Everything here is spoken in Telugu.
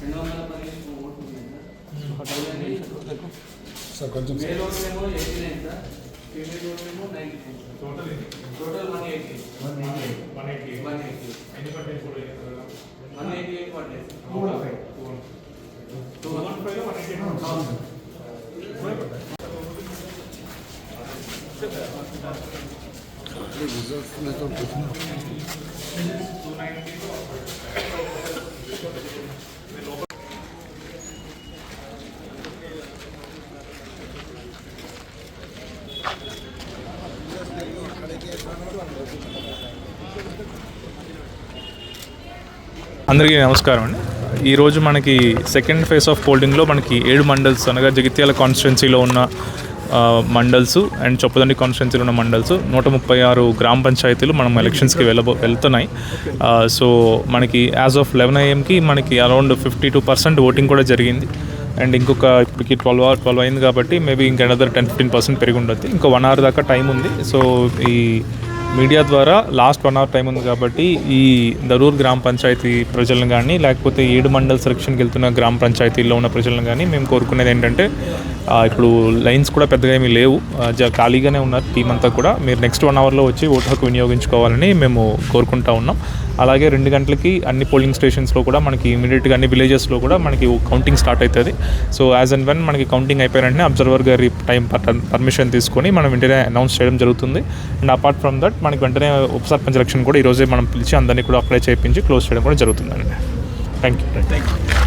రెండు వందల పదిహేను ఓట్లు ఉన్నాయి సార్ సార్ కొంచెం మే రోడ్ ఏమో eighty nine sir female road ఏమో ninety nine total total one eighty one eighty one eighty one eighty one eighty eight one days two one five one eighty అందరికీ నమస్కారం అండి. ఈరోజు మనకి సెకండ్ ఫేజ్ ఆఫ్ పోలింగ్లో మనకి ఏడు మండల్స్ అనగా జగిత్యాల కాన్స్టిట్యున్సీలో ఉన్న మండల్స్ అండ్ చొప్పదండి కాన్స్టిట్యున్సీలో ఉన్న మండల్స్ నూట ముప్పై ఆరు గ్రామ పంచాయతీలు మనం ఎలక్షన్స్కి వెళ్ళబో వెళ్తున్నాయి. సో మనకి యాజ్ ఆఫ్ లెవెన్ ఐఎంకి మనకి around fifty two percent voting కూడా జరిగింది. అండ్ ఇంకొక ఇప్పటికి ట్వెల్వ్ అవర్ ట్వెల్వ్ అయింది కాబట్టి మేబీ ఇంకా అనదర్ టెన్ ఫిఫ్టీన్ పర్సెంట్ పెరిగి ఉండొచ్చు. ఇంకో వన్ అవర్ దాకా టైం ఉంది. సో ఈ మీడియా ద్వారా లాస్ట్ వన్ అవర్ టైం ఉంది కాబట్టి ఈ దరూర్ గ్రామ పంచాయతీ ప్రజలను కానీ లేకపోతే ఏడు మండల సెలక్షన్కి వెళ్తున్న గ్రామ పంచాయతీల్లో ఉన్న ప్రజలను కానీ మేము కోరుకునేది ఏంటంటే ఇప్పుడు లైన్స్ కూడా పెద్దగా ఏమీ లేవు. జ- ఖాళీగానే ఉన్నారు. టీం అంతా కూడా. మీరు నెక్స్ట్ వన్ అవర్లో వచ్చి ఓటు హక్కు వినియోగించుకోవాలని మేము కోరుకుంటా ఉన్నాం. అలాగే రెండు గంటలకి అన్ని పోలింగ్ స్టేషన్స్లో కూడా మనకి ఇమీడియట్గా అన్ని విలేజెస్లో కూడా మనకి కౌంటింగ్ స్టార్ట్ అవుతుంది. సో యాజ్ అండ్ వెన్ మనకి కౌంటింగ్ అయిపోయిన వెంటనే అబ్జర్వర్ గారి టైం పర్మిషన్ తీసుకొని మనం వెంటనే అనౌన్స్ చేయడం జరుగుతుంది. అండ్ అపార్ట్ ఫ్రమ్ దట్ మనకి వెంటనే ఉప సర్పంచ్ ఎలక్షన్ కూడా ఈరోజే మనం పిలిచి అందరినీ కూడా అప్లై చేయించి క్లోజ్ చేయడం కూడా జరుగుతుందండి. Thank you